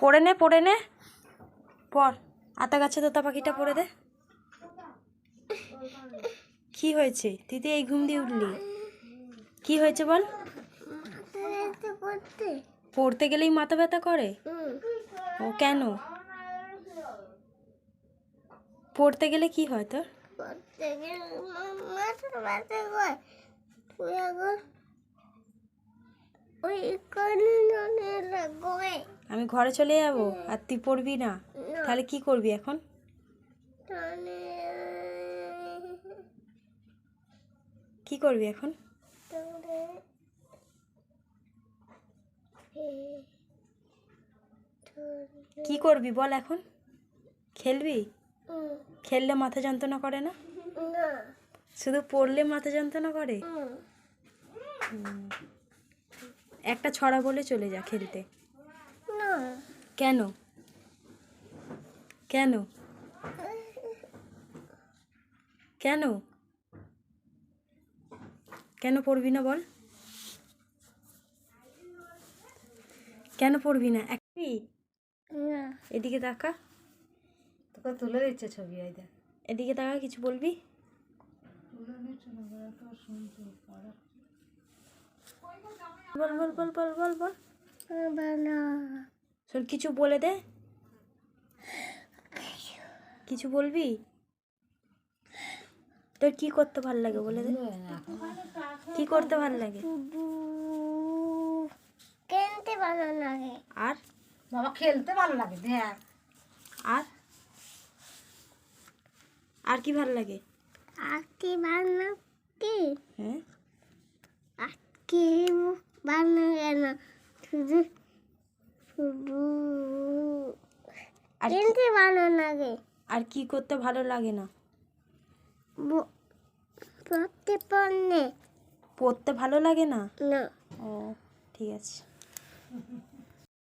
পড়ে নে পড়ে নে। পর আতা গাছে তোতা পাখিটা পড়ে দে। কি হয়েছে? তুই এই ঘুম দিয়ে উঠলি। কি হয়েছে বল? পড়তে গেলেই মাথা ব্যথা করে? ও কেন? পড়তে গেলে কি হয় তোর? ওই আমি ঘরে চলে যাব? আর তুই পড়বি না? তাহলে কি করবি এখন? কি করবি এখন? কি করবি বল এখন? খেলবি? খেললে মাথা যন্ত্রণা করে না? শুধু পড়লে মাথা যন্ত্রণা করে? একটা ছড়া বলে চলে যা খেলতে। কেন? কেন? কেন? কেন পড়বি না বল? কেন পড়বি না? একটি এদিকে তাকা। তোকে তুলে দিচ্ছে ছবি এই এদিকে তাকা কিছু বলবি? বল বল বল বল বল বল। শোন কিছু বলে দে। কিছু বলবি? তোর কি করতে ভালো লাগে বলে দে। কি করতে ভালো লাগে? খেলতে ভালো লাগে। আর? বাবা খেলতে ভালো লাগে দেখ। আর? আর কি ভালো লাগে? বানা কি হ্যাঁ? আঁকি বানা কেন শুধু শুধু আর কি- কিনতে ভালো লাগে। আর কি করতে ভালো লাগে না? পড়তে পড়নে পড়তে ভালো লাগে না? না। ও ঠিক আছে।